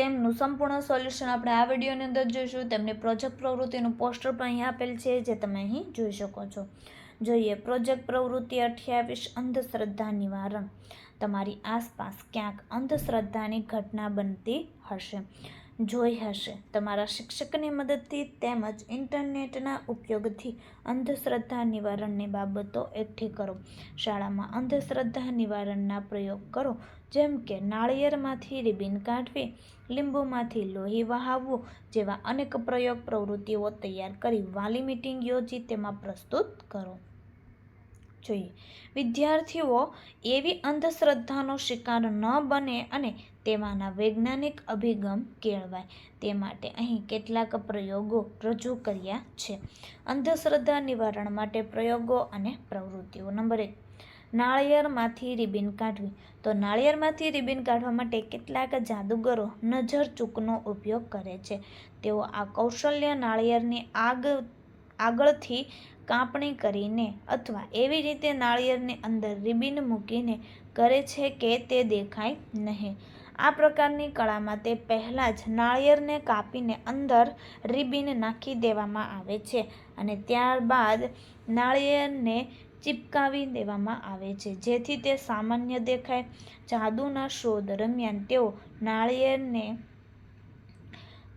તેમનું સંપૂર્ણ સોલ્યુશન આપણે આ વિડીયોની અંદર જોઈશું. તેમની પ્રોજેક્ટ પ્રવૃત્તિનું પોસ્ટર પણ અહીં આપેલ છે, જે તમે અહીં જોઈ શકો છો. જોઈએ પ્રોજેક્ટ પ્રવૃત્તિ અઠ્યાવીસ, અંધશ્રદ્ધા નિવારણ. તમારી આસપાસ ક્યાંક અંધશ્રદ્ધાની ઘટના બનતી હશે. જોઈ હશે. તમારા શિક્ષકની મદદથી તેમજ ઇન્ટરનેટના ઉપયોગથી અંધશ્રદ્ધા નિવારણની બાબતો એકઠી કરો. શાળામાં અંધશ્રદ્ધા નિવારણના પ્રયોગ કરો, જેમ કે નાળિયેરમાંથી રિબિન કાઢવી, લીંબુમાંથી લોહી વહાવવું જેવા અનેક પ્રયોગ પ્રવૃત્તિઓ તૈયાર કરી વાલી મિટિંગ યોજી તેમાં પ્રસ્તુત કરો. જોઈએ. વિદ્યાર્થીઓ એવી અંધશ્રદ્ધાનો શિકાર ન બને અને તેમાંના વૈજ્ઞાનિક અભિગમ કેળવાય. તે માટે અહીં કેટલાક પ્રયોગો રજૂ કર્યા છે. અંધશ્રદ્ધા નિવારણ માટે પ્રયોગો અને પ્રવૃત્તિઓ. નંબર એક, નાળિયેરમાંથી રિબિન કાઢવી. તો નાળિયેરમાંથી રિબિન કાઢવા માટે કેટલાક જાદુગરો નજર ચૂકનો ઉપયોગ કરે છે. તેઓ આ કૌશલ્ય નાળિયેરની આગ, આગળથી કાપણી કરીને અથવા એવી રીતે નાળિયેરની અંદર રિબિન મૂકીને કરે છે કે તે દેખાય નહીં. આ પ્રકારની કળામાં તે પહેલાં જ નાળિયેરને કાપીને અંદર રીબીન નાખી દેવામાં આવે છે અને ત્યારબાદ નાળિયેરને ચિપકાવી દેવામાં આવે છે. જેથી તે સામાન્ય દેખાય. જાદુના શો દરમિયાન તેઓ નાળિયેરને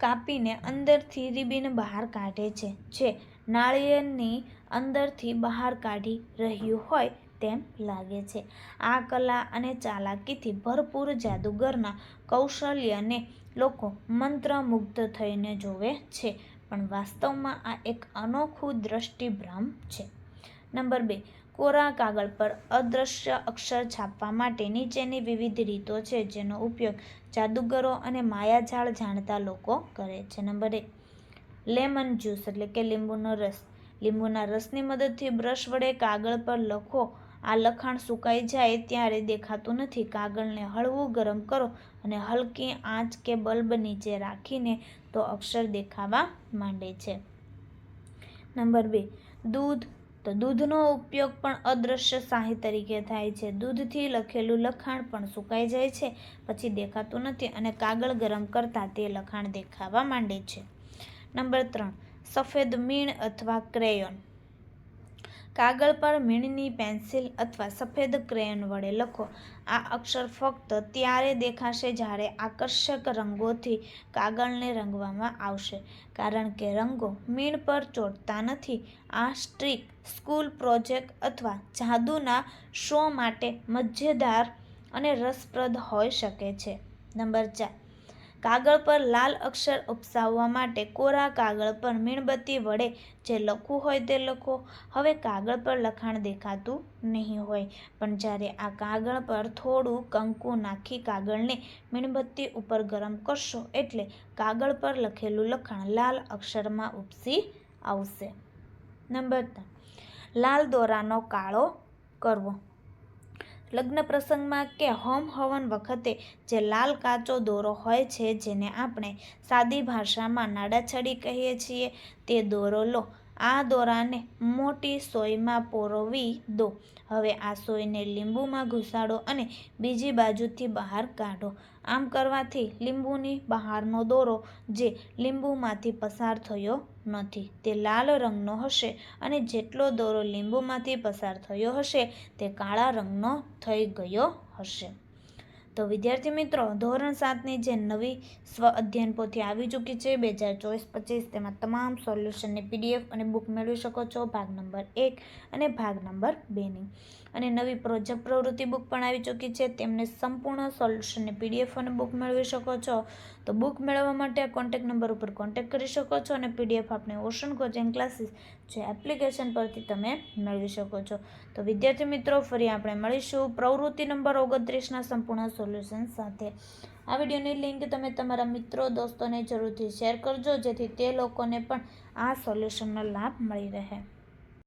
કાપીને અંદરથી રીબીન બહાર કાઢે છે. જે નાળિયેરની અંદરથી બહાર કાઢી રહ્યું હોય તેમ લાગે છે. આ કલા અને ચાલાકીથી ભરપૂર જાદુગરના કૌશલ્યને લોકો મંત્રમુગ્ધ થઈને જોવે છે, પણ વાસ્તવમાં આ એક અનોખું દ્રષ્ટિભ્રમ છે. નંબર બે, કોરા કાગળ પર અદૃશ્ય અક્ષર છાપવા માટે નીચેની વિવિધ રીતો છે જેનો ઉપયોગ જાદુગરો અને માયાજાળ જાણતા લોકો કરે છે. નંબર એક, લેમન જ્યુસ એટલે કે લીંબુનો રસ. લીંબુના રસની મદદથી બ્રશ વડે કાગળ પર લખો આ લખાણ સુકાઈ જાય ત્યારે દેખાતું નથી. કાગળને હળવું ગરમ કરો અને હલકી આંચ કે બલ્બ નીચે રાખીને તો અક્ષર દેખાવા માંડે છે. નંબર બે. દૂધ. તો દૂધનો ઉપયોગ પણ અદૃશ્ય શાહી તરીકે થાય છે. દૂધથી લખેલું લખાણ પણ સુકાઈ જાય છે, પછી દેખાતું નથી અને કાગળ ગરમ કરતાં તે લખાણ દેખાવા માંડે છે. નંબર ત્રણ. સફેદ મીણ અથવા ક્રેયોન. કાગળ પર મીણની પેન્સિલ અથવા સફેદ ક્રેયોન વડે લખો. આ અક્ષર ફક્ત ત્યારે દેખાશે જ્યારે આકર્ષક રંગોથી કાગળને રંગવામાં આવશે, કારણ કે રંગો મીણ પર ચોંટતા નથી. આ સ્ટ્રીક સ્કૂલ પ્રોજેક્ટ અથવા જાદુના શો માટે મજેદાર અને રસપ્રદ હોઈ શકે છે. નંબર ચાર કાગળ પર લાલ અક્ષર ઉપસાવવા માટે કોરા કાગળ પર મીણબત્તી વડે જે લખવું હોય તે લખો. હવે કાગળ પર લખાણ દેખાતું નહીં હોય, પણ જ્યારે આ કાગળ પર થોડું કંકુ નાખી કાગળને મીણબત્તી ઉપર ગરમ કરશો એટલે કાગળ પર લખેલું લખાણ લાલ અક્ષરમાં ઉપસી આવશે. નંબર ત્રણ, લાલ દોરાનો કાળો કરવો. લગ્ન પ્રસંગમાં કે હોમ હવન વખતે જે લાલ કાચો દોરો હોય છે, જેને આપણે સાદી ભાષામાં નાડાછડી કહીએ છીએ, તે દોરો લો. આ દોરાને મોટી સોયમાં પોરવી દો. હવે આ સોયને લીંબુમાં ઘુસાડો અને બીજી બાજુથી બહાર કાઢો. આમ કરવાથી લીંબુની બહારનો દોરો, જે લીંબુમાંથી પસાર થયો નથી. તે લાલ રંગનો હશે અને જેટલો દોરો લીંબુમાંથી પસાર થયો હશે, તે કાળા રંગનો થઈ ગયો હશે. તો વિદ્યાર્થી મિત્રો, ધોરણ સાતની જે નવી સ્વ અધ્યયન પોથી આવી ચૂકી છે, બે હજાર ચોવીસ પચીસ, તેમાં તમામ સોલ્યુશનની પીડીએફ અને બુક મેળવી શકો છો, ભાગ નંબર એક અને ભાગ નંબર બેની અને નવી પ્રોજેક્ટ પ્રવૃત્તિ બુક પણ આવી ચૂકી છે, તેમને સંપૂર્ણ સોલ્યુશનની પીડીએફ અને બુક મેળવી શકો છો. તો બુક મેળવવા માટે આ કોન્ટેક્ટ નંબર ઉપર કોન્ટેક્ટ કરી શકો છો અને પીડીએફ આપણે ઓશન કોચિંગ ક્લાસીસ જે એપ્લિકેશન પરથી તમે મેળવી શકો છો. તો વિદ્યાર્થી મિત્રો, ફરી આપણે મળીશું પ્રવૃત્તિ નંબર ઓગણત્રીસના સંપૂર્ણ સોલ્યુશન સાથે. આ વિડીયોની લિંક તમે તમારા મિત્રો, દોસ્તોને જરૂરથી શેર કરજો, જેથી તે લોકોને પણ આ સોલ્યુશનનો લાભ મળી રહે.